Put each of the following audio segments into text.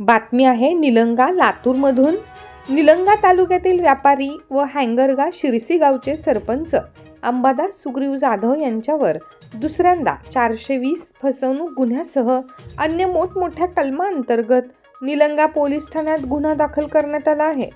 बातमी आहे निलंगा लातूरमधून. निलंगा तालुक्यातील व्यापारी व हँगरगा शिरसी गावचे सरपंच अंबादास सुग्रीव जाधव यांच्यावर दुसऱ्यांदा चारशे वीस फसवणूक गुन्ह्यासह अन्य मोठमोठ्या कलमांतर्गत निलंगा पोलीस ठाण्यात गुन्हा दाखल करण्यात आला आहे.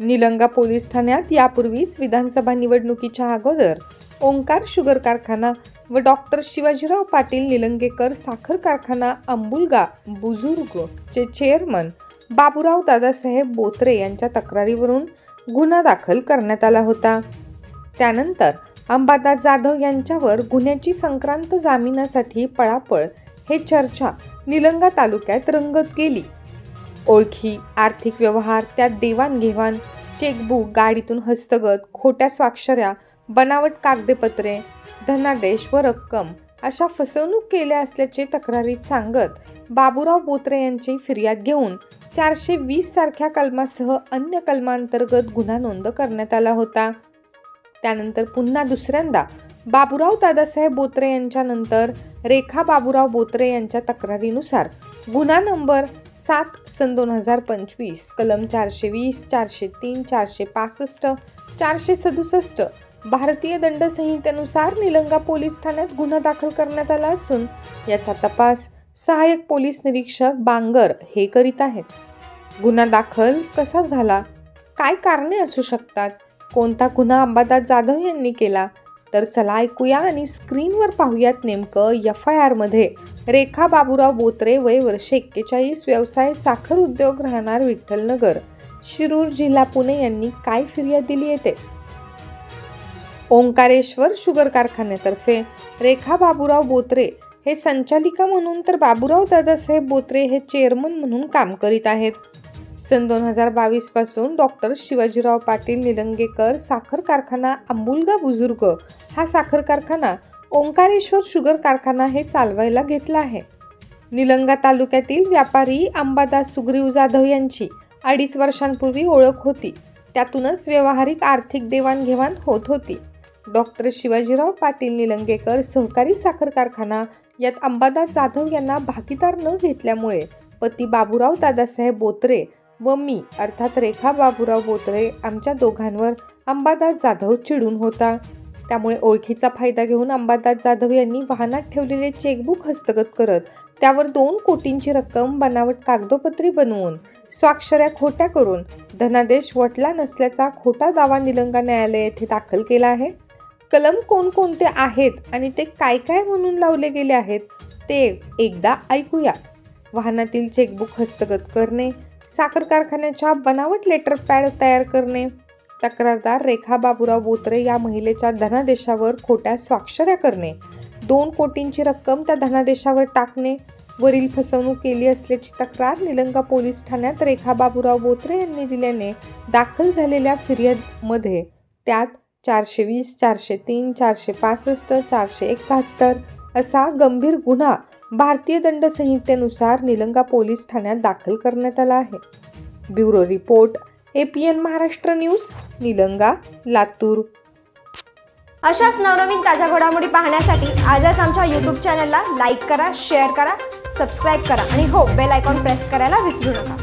निलंगा पोलीस ठाण्यात यापूर्वीच विधानसभा निवडणुकीच्या अगोदर ओंकार शुगर कारखाना व डॉक्टर शिवाजीराव पाटील निलंगेकर साखर कारखाना अंबुलगा बुजुर्ग चे चेअरमन बाबूराव दादासाहेब बोत्रे यांच्या तक्रारीवरून गुन्हा दाखल करण्यात आला होता. त्यानंतर अंबादास जाधव यांच्यावर गुन्ह्याची संक्रांत जामिनासाठी पळापळ हे चर्चा निलंगा तालुक्यात रंगत गेली. ओळखी आर्थिक व्यवहार त्यात देवाणघेवाण चेकबुक गाडीतून हस्तगत खोट्या स्वाक्षऱ्या बनावट कागदपत्रे धनादेश व रक्कम अशा फसवणूक केल्या असल्याचे तक्रारीत सांगत बाबूराव बोत्रे यांची फिर्याद घेऊन चारशे वीस सारख्या कलमासह अन्य कलमांतर्गत गुन्हा नोंद करण्यात आला होता. त्यानंतर पुन्हा दुसऱ्यांदा बाबूराव दादासाहेब बोत्रे यांच्या नंतर रेखा बाबूराव बोत्रे यांच्या तक्रारीनुसार गुन्हा नंबर सात सन दोन हजार पंचवीस कलम चारशे वीस चारशे तीन चारशे पासष्ट चारशे सदुसष्ट भारतीय दंड संहितेनुसार निलंगा पोलीस ठाण्यात गुन्हा दाखल करण्यात आला असून याचा तपास सहाय्यक पोलीस निरीक्षक बांगर हे करीत आहेत. गुन्हा दाखल कसा झाला? काय कारणे असू शकतात? कोणता गुन्हा अंबादास जाधव यांनी केला? तर चला ऐकूया आणि स्क्रीनवर पाहूयात नेमकं एफ आय आरमध्ये रेखा बाबूराव बोत्रे वय वर्ष एक्केचाळीस व्यवसाय साखर उद्योग राहणार विठ्ठलनगर. शिरूर जिल्हा पुणे यांनी काय फिर्याद दिली येते? ओंकारेश्वर शुगर कारखान्यातर्फे रेखा बाबूराव बोत्रे हे संचालिका म्हणून तर बाबूराव दादासाहेब बोत्रे हे चेअरमन म्हणून काम करीत आहेत. सन दोन हजार बावीसपासून डॉक्टर शिवाजीराव पाटील निलंगेकर साखर कारखाना अंबुलगा बुजुर्ग हा साखर कारखाना ओंकारेश्वर शुगर कारखाना हे चालवायला घेतला आहे. निलंगा तालुक्यातील व्यापारी अंबादास सुग्रीव जाधव यांची अडीच वर्षांपूर्वी ओळख होती. त्यातूनच व्यवहारिक आर्थिक देवाणघेवाण होत होती. डॉक्टर शिवाजीराव पाटील निलंगेकर सहकारी साखर कारखाना यात अंबादास जाधव यांना भागीदार न घेतल्यामुळे पती बाबूराव दादासाहेब बोत्रे व मी अर्थात रेखा बाबूराव बोत्रे आमच्या दोघांवर अंबादास जाधव चिडून होता. त्यामुळे ओळखीचा फायदा घेऊन अंबादास जाधव यांनी वाहनात ठेवलेले चेकबुक हस्तगत करत त्यावर दोन कोटींची रक्कम बनावट कागदोपत्री बनवून स्वाक्षऱ्या खोट्या करून धनादेश वटला नसल्याचा खोटा दावा निलंगा न्यायालय येथे दाखल केला आहे. कलम कोणकोणते आहेत आणि ते काय काय म्हणून लावले गेले आहेत ते एकदा ऐकूया. वाहनातील चेकबुक हस्तगत करणे साखर कारखान्याच्या बनावट लेटर पॅड तयार करणे तक्रारदार रेखा बाबुराव बोत्रे या महिलेच्या धनादेशावर खोट्या स्वाक्षऱ्या करणे दोन कोटींची रक्कम त्या धनादेशावर टाकणे वरील फसवणूक केली असल्याची तक्रार निलंगा पोलीस ठाण्यात रेखा बाबुराव बोत्रे यांनी दिल्याने दाखल झालेल्या फिर्यादमध्ये त्यात चारशे वीस चारशे तीन चारशे पासष्ट चारशे एकाहत्तर असा गंभीर गुन्हा भारतीय दंड संहितेनुसार निलंगा पोलीस ठाण्यात दाखल करण्यात आला आहे. Bureau report APN Maharashtra news Nilanga Latur. अशाच नवनवीन ताज्या घडामोडी पाहण्यासाठी आजच आमच्या यूट्यूब चॅनलला लाईक करा शेअर करा सबस्क्राईब करा आणि हो बेल आयकॉन प्रेस करायला विसरू नका.